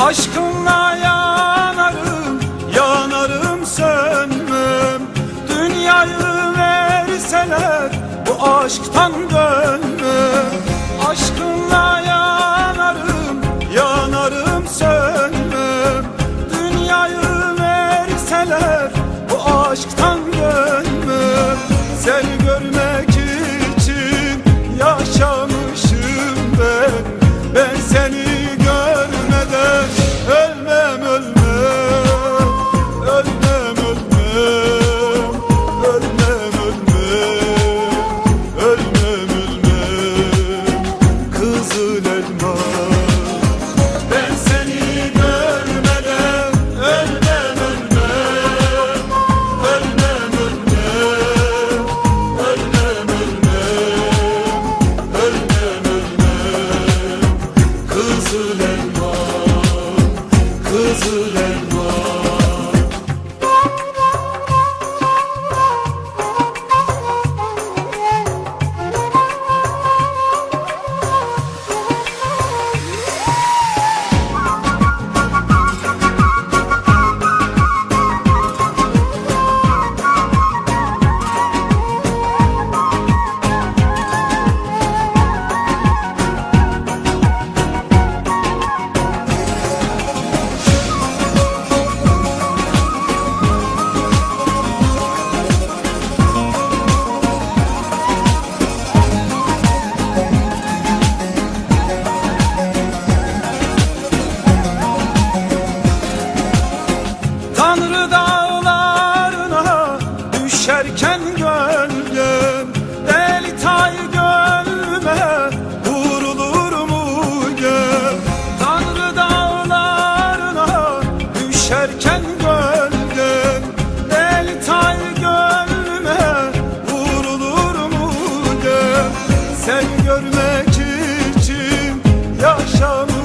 Aşkınla yanarım, yanarım sönmem. Dünyayı verseler bu aşktan dönmem. Aşkınla geçirmek için